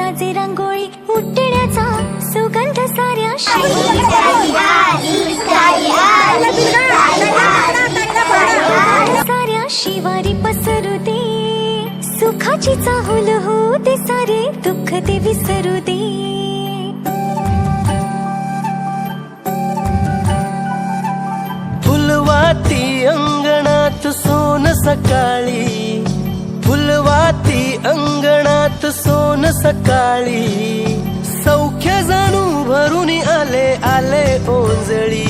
वाजे रांगोळी उठण्याचा सुगंध साऱ्या साऱ्या शिवारी पसरू दे. सुखाची चाहुल हो सारे दुःख ते विसरू दे. फुलवाती अंगणात सोन सकाळी. फुलवाती अंगणात सोन सकाळी सौख्य जाणू भरून आले आले ओंजळी.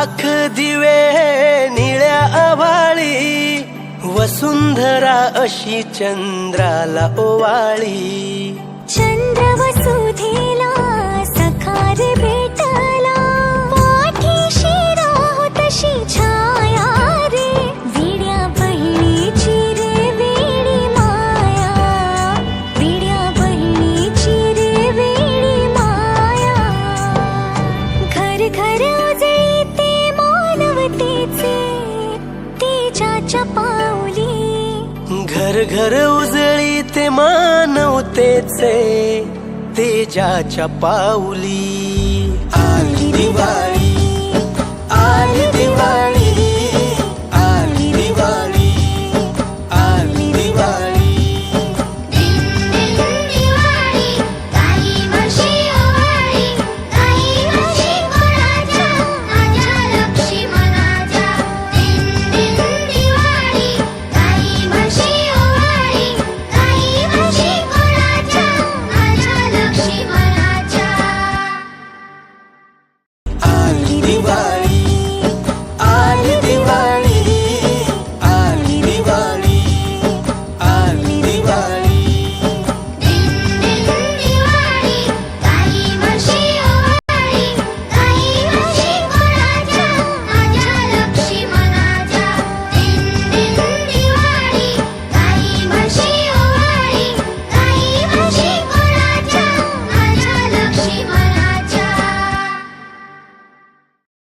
लाख दिवे निळ्या आवाळी वसुंधरा अशी चंद्राला ओवाळी. चंद्र वसुधेला सखारे तुझ्या पावली घर घर उजळी ते मानवतेचे तेजाच्या पावली आली दिवाळी आली दिवाळी. Shiva